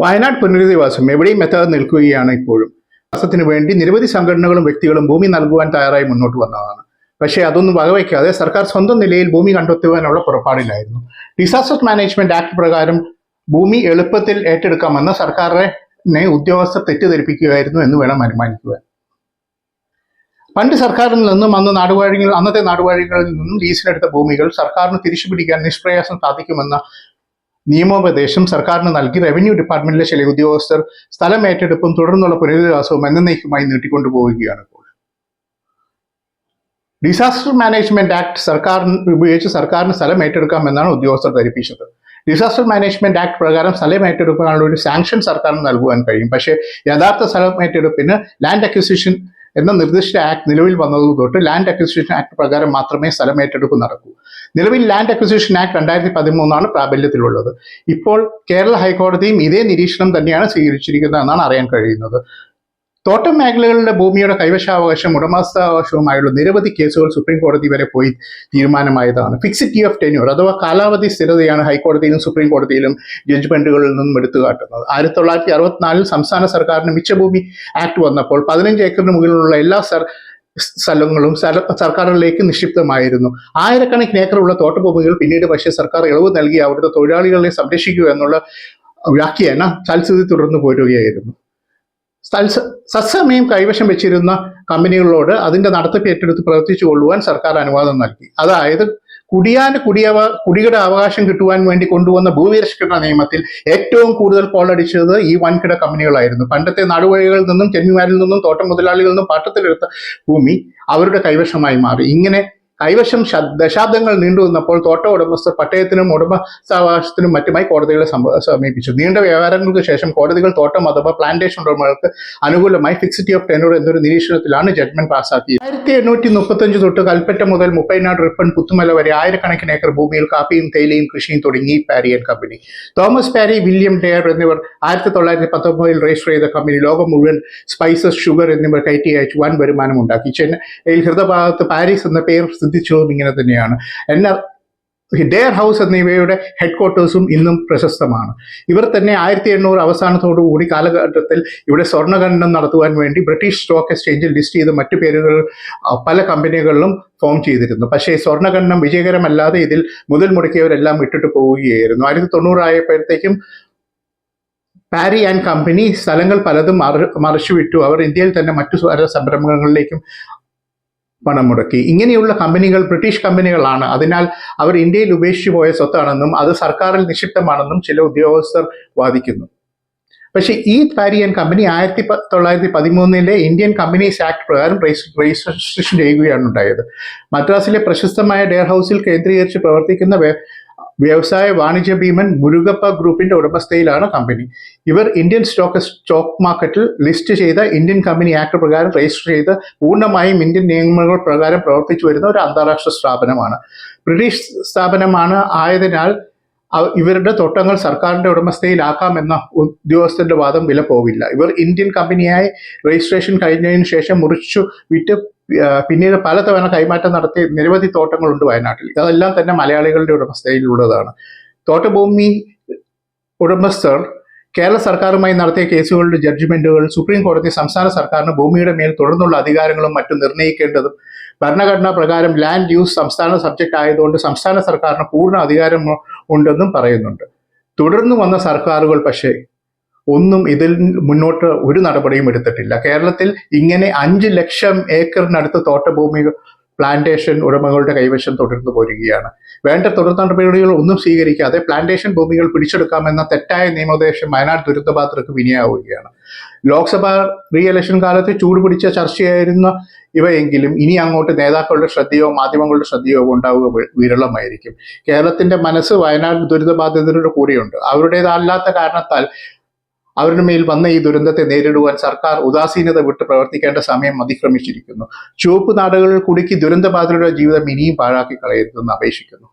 വയനാട് പുനരധിവാസം എവിടെയും എത്താതെ നിൽക്കുകയാണ് ഇപ്പോഴും. വാസത്തിന് വേണ്ടി നിരവധി സംഘടനകളും വ്യക്തികളും ഭൂമി നൽകുവാൻ തയ്യാറായി മുന്നോട്ട് വന്നതാണ്. പക്ഷേ അതൊന്നും വകവയ്ക്കാതെ സർക്കാർ സ്വന്തം നിലയിൽ ഭൂമി കണ്ടെത്തുവാനുള്ള പുറപ്പാടിലായിരുന്നു. ഡിസാസ്റ്റർ മാനേജ്മെന്റ് ആക്ട് പ്രകാരം ഭൂമി എളുപ്പത്തിൽ ഏറ്റെടുക്കാമെന്ന് സർക്കാരിനെ ഉദ്യോഗസ്ഥർ തെറ്റിദ്ധരിപ്പിക്കുകയായിരുന്നു എന്ന് വേണം അനുമാനിക്കുവാൻ. പണ്ട് സർക്കാരിൽ നിന്നും അന്ന് നാടുവാഴികൾ അന്നത്തെ നാടുവാഴികളിൽ നിന്നും ലീസിനെടുത്ത ഭൂമികൾ സർക്കാരിന് തിരിച്ചു പിടിക്കാൻ നിഷ്പ്രയാസം സാധിക്കുമെന്ന നിയമോപദേശം സർക്കാരിന് നൽകി റവന്യൂ ഡിപ്പാർട്ട്മെന്റിലെ ചില ഉദ്യോഗസ്ഥർ സ്ഥലം ഏറ്റെടുപ്പും തുടർന്നുള്ള പുനരധിവാസവും എന്നേക്കുമായി നീട്ടിക്കൊണ്ടുപോവുകയാണ് ഇപ്പോൾ. ഡിസാസ്റ്റർ മാനേജ്മെന്റ് ആക്ട് സർക്കാരിന് ഉപയോഗിച്ച് സർക്കാരിന് സ്ഥലം ഏറ്റെടുക്കാമെന്നാണ് ഉദ്യോഗസ്ഥർ ധരിപ്പിച്ചത്. ഡിസാസ്റ്റർ മാനേജ്മെന്റ് ആക്ട് പ്രകാരം സ്ഥലം ഏറ്റെടുക്കാനുള്ള ഒരു സാങ്ഷൻ സർക്കാരിന് നൽകുവാൻ കഴിയും. പക്ഷേ യഥാർത്ഥ സ്ഥലം ഏറ്റെടുപ്പിന് ലാൻഡ് അക്വിസിഷൻ എന്ന നിർദ്ദിഷ്ട ആക്ട് നിലവിൽ വന്നത് തൊട്ട് ലാൻഡ് അക്വിസിഷൻ ആക്ട് പ്രകാരം മാത്രമേ സ്ഥലം ഏറ്റെടുപ്പ് നടക്കൂ. നിലവിൽ ലാൻഡ് അക്വിസിഷൻ ആക്ട് രണ്ടായിരത്തി പതിമൂന്നാണ് പ്രാബല്യത്തിലുള്ളത്. ഇപ്പോൾ കേരള ഹൈക്കോടതിയും ഇതേ നിരീക്ഷണം തന്നെയാണ് സ്വീകരിച്ചിരിക്കുന്നത് എന്നാണ് അറിയാൻ കഴിയുന്നത്. തോട്ടം മേഖലകളുടെ ഭൂമിയുടെ കൈവശാവകാശം ഉടമസ്ഥാവകാശവുമായുള്ള നിരവധി കേസുകൾ സുപ്രീം കോടതി വരെ പോയി തീരുമാനമായതാണ്. ഫിക്സിറ്റി ഓഫ് ടെന്യൂർ അഥവാ കാലാവധി സ്ഥിരതയാണ് ഹൈക്കോടതിയിലും സുപ്രീം കോടതിയിലും ജഡ്ജ്മെന്റുകളിൽ നിന്നും എടുത്തു കാട്ടുന്നത്. ആയിരത്തി തൊള്ളായിരത്തി അറുപത്തിനാലിൽ സംസ്ഥാന സർക്കാരിന് മിച്ചഭൂമി ആക്ട് വന്നപ്പോൾ പതിനഞ്ച് ഏക്കറിന് മുകളിലുള്ള എല്ലാ സർ സ്ഥലങ്ങളും സ്ഥല സർക്കാരിലേക്ക് നിക്ഷിപ്തമായിരുന്നു. ആയിരക്കണക്കിന് ഏക്കറുള്ള തോട്ടഭൂമികൾ പിന്നീട് പക്ഷേ സർക്കാർ ഇളവ് നൽകി അവരുടെ തൊഴിലാളികളെ സംരക്ഷിക്കുക എന്നുള്ള വ്യാഖ്യാന തൽസ്ഥിതി തുടർന്നു പോരുകയായിരുന്നു. സത്സമയം കൈവശം വെച്ചിരുന്ന കമ്പനികളോട് അതിന്റെ നടത്തിപ്പ് ഏറ്റെടുത്ത് പ്രവർത്തിച്ചു കൊള്ളുവാൻ സർക്കാർ അനുവാദം നൽകി. അതായത് കുടിയാൻ കുടിയവ കുടിയുടെ അവകാശം കിട്ടുവാൻ വേണ്ടി കൊണ്ടുവന്ന ഭൂപരിഷ്കരണ നിയമത്തിൽ ഏറ്റവും കൂടുതൽ കോളടിച്ചത് ഈ വൻകിട കമ്പനികളായിരുന്നു. പണ്ടത്തെ നാടുവഴികളിൽ നിന്നും ചെന്നിമാരിൽ നിന്നും തോട്ടം മുതലാളികളിൽ നിന്നും പാട്ടത്തിലെടുത്ത ഭൂമി അവരുടെ കൈവശമായി മാറി. ഇങ്ങനെ കൈവശം ദശാബ്ദങ്ങൾ നീണ്ടു നിന്നപ്പോൾ തോട്ട ഉടമസ്ഥർ പട്ടയത്തിനും ഉടമസ്ഥാവകാശത്തിനും മറ്റുമായി കോടതികളെ സമ- സമീപിച്ചു. നീണ്ട വ്യവഹാരങ്ങൾക്ക് ശേഷം കോടതികൾ തോട്ടം അഥവാ പ്ലാന്റേഷൻ ഉടമകൾക്ക് അനുകൂലമായി ഫിക്സിറ്റി ഓഫ് ടെനൂർ എന്നൊരു നിരീക്ഷണത്തിലാണ് ജഡ്ജ്മെന്റ് പാസാക്കിയത് ആയിരത്തി എണ്ണൂറ്റി മുപ്പത്തഞ്ച് തൊട്ട് കൽപ്പറ്റ മുതൽ മുപ്പൈനാട് റിപ്പൺ പുത്തുമല വരെ ആയിരക്കണക്കിന് ഏക്കർ ഭൂമിയിൽ കാപ്പിയും തേയിലയും കൃഷിയും തുടങ്ങി പാരിയൻ company. Thomas Parry William Dare എന്നിവർ ആയിരത്തി തൊള്ളായിരത്തി പത്തൊമ്പതിൽ രജിസ്റ്റർ ചെയ്ത കമ്പനി ലോകം മുഴുവൻ സ്പൈസസ് ഷുഗർ എന്നിവർ കയറ്റി അയച്ചു. വൻ വരുമാനം ഉണ്ടാക്കി. ചെന്നൈയിൽ ഹൃദയഭാഗത്ത് പാരീസ് എന്ന പേർ സിദ്ധിച്ചതും ഇങ്ങനെ തന്നെയാണ്. എന്നാൽ ഡെയർ ഹൗസ് എന്നിവയുടെ ഹെഡ്ക്വാർട്ടേഴ്സും ഇന്നും പ്രശസ്തമാണ്. ഇവർ തന്നെ ആയിരത്തി എണ്ണൂറ് അവസാനത്തോടു കൂടി കാലഘട്ടത്തിൽ ഇവിടെ സ്വർണഖനനം നടത്തുവാൻ വേണ്ടി ബ്രിട്ടീഷ് സ്റ്റോക്ക് എക്സ്ചേഞ്ചിൽ ലിസ്റ്റ് ചെയ്ത മറ്റു പേരുകൾ പല കമ്പനികളിലും ഫോം ചെയ്തിരുന്നു. പക്ഷേ സ്വർണഖനനം വിജയകരമല്ലാതെ ഇതിൽ മുതൽ മുടക്കിയവരെല്ലാം വിട്ടിട്ട് പോവുകയായിരുന്നു. ആയിരത്തി തൊണ്ണൂറായപ്പോഴത്തേക്കും പാരി ആൻഡ് കമ്പനി സ്ഥലങ്ങൾ പലതും മറ വിട്ടു അവർ ഇന്ത്യയിൽ തന്നെ മറ്റു പല സംരംഭങ്ങളിലേക്കും പണം മുടക്കി. ഇങ്ങനെയുള്ള കമ്പനികൾ ബ്രിട്ടീഷ് കമ്പനികളാണ്. അതിനാൽ അവർ ഇന്ത്യയിൽ ഉപേക്ഷിച്ചു പോയ സ്വത്താണെന്നും അത് സർക്കാരിൽ നിക്ഷിപ്തമാണെന്നും ചില ഉദ്യോഗസ്ഥർ വാദിക്കുന്നു. പക്ഷേ ഈ പാരിയൻ കമ്പനി ആയിരത്തി തൊള്ളായിരത്തി പതിമൂന്നിലെ ഇന്ത്യൻ കമ്പനീസ് ആക്ട് പ്രകാരം രജിസ്ട്രേഷൻ ചെയ്യുകയാണ് ഉണ്ടായത്. മദ്രാസിലെ പ്രശസ്തമായ ഡെയർ ഹൗസിൽ കേന്ദ്രീകരിച്ച് പ്രവർത്തിക്കുന്ന വ്യവസായ വാണിജ്യ ഭീമൻ മുരുകപ്പ ഗ്രൂപ്പിന്റെ ഉടമസ്ഥയിലാണ് കമ്പനി ഇവർ ഇന്ത്യൻ സ്റ്റോക്ക് സ്റ്റോക്ക് മാർക്കറ്റിൽ ലിസ്റ്റ് ചെയ്ത ഇന്ത്യൻ കമ്പനി ആക്ട് പ്രകാരം രജിസ്റ്റർ ചെയ്ത് പൂർണമായും ഇന്ത്യൻ നിയമങ്ങൾ പ്രകാരം പ്രവർത്തിച്ചു വരുന്ന ഒരു അന്താരാഷ്ട്ര സ്ഥാപനമാണ്. ബ്രിട്ടീഷ് സ്ഥാപനമാണ്. ആയതിനാൽ ഇവരുടെ തോട്ടങ്ങൾ സർക്കാരിന്റെ ഉടമസ്ഥയിലാക്കാമെന്ന ഉദ്യോഗസ്ഥന്റെ വാദം വില പോവില്ല ഇവർ ഇന്ത്യൻ കമ്പനിയായി രജിസ്ട്രേഷൻ കഴിഞ്ഞതിന് ശേഷം മുറിച്ചു വിറ്റ് പിന്നീട് പലതവണ കൈമാറ്റം നടത്തിയ നിരവധി തോട്ടങ്ങളുണ്ട് വയനാട്ടിൽ. അതെല്ലാം തന്നെ മലയാളികളുടെ ഉടമസ്ഥയിലുള്ളതാണ് തോട്ടഭൂമി ഉടമസ്ഥർ കേരള സർക്കാരുമായി നടത്തിയ കേസുകളുടെ ജഡ്ജ്മെന്റുകൾ സുപ്രീം കോടതി സംസ്ഥാന സർക്കാരിന് ഭൂമിയുടെ മേൽ തുടർന്നുള്ള അധികാരങ്ങളും മറ്റും നിർണയിക്കേണ്ടതും ഭരണഘടനാ പ്രകാരം ലാൻഡ് യൂസ് സംസ്ഥാന സബ്ജക്റ്റ് ആയതുകൊണ്ട് സംസ്ഥാന സർക്കാരിന് പൂർണ അധികാരം ഉണ്ടെന്നും പറയുന്നുണ്ട്. തുടർന്നു വന്ന സർക്കാരുകൾ പക്ഷേ ഒന്നും ഇതിൽ മുന്നോട്ട് ഒരു നടപടിയും എടുത്തിട്ടില്ല. കേരളത്തിൽ ഇങ്ങനെ അഞ്ച് ലക്ഷം ഏക്കറിനടുത്ത് തോട്ടഭൂമി പ്ലാന്റേഷൻ ഉടമകളുടെ കൈവശം തുടർന്നു പോരുകയാണ്. വേണ്ട തുടർ നടപടികൾ ഒന്നും സ്വീകരിക്കാതെ പ്ലാന്റേഷൻ ഭൂമികൾ പിടിച്ചെടുക്കാമെന്ന തെറ്റായ നിയമോപദേശം വയനാട് ദുരന്തപാത്രക്ക് വിനിയാവുകയാണ് ലോക്സഭാ റീ ഇലക്ഷൻ കാലത്ത് ചൂടുപിടിച്ച ചർച്ചയായിരുന്ന ഇവയെങ്കിലും ഇനി അങ്ങോട്ട് നേതാക്കളുടെ ശ്രദ്ധയോ മാധ്യമങ്ങളുടെ ശ്രദ്ധയോ ഉണ്ടാവുക വിരളമായിരിക്കും. കേരളത്തിന്റെ മനസ്സ് വയനാട് ദുരിതബാധിതരുടെ കൂടെയുണ്ട്. അവരുടേതല്ലാത്ത കാരണത്താൽ അവരുടെ മേൽ വന്ന ഈ ദുരന്തത്തെ നേരിടുവാൻ സർക്കാർ ഉദാസീനത വിട്ട് പ്രവർത്തിക്കേണ്ട സമയം അതിക്രമിച്ചിരിക്കുന്നു. ചുവപ്പ് നാടുകളിൽ കുടുക്കി ദുരന്തബാധിതരുടെ ജീവിതം ഇനിയും പാഴാക്കി കളയരുതെന്ന് അപേക്ഷിക്കുന്നു.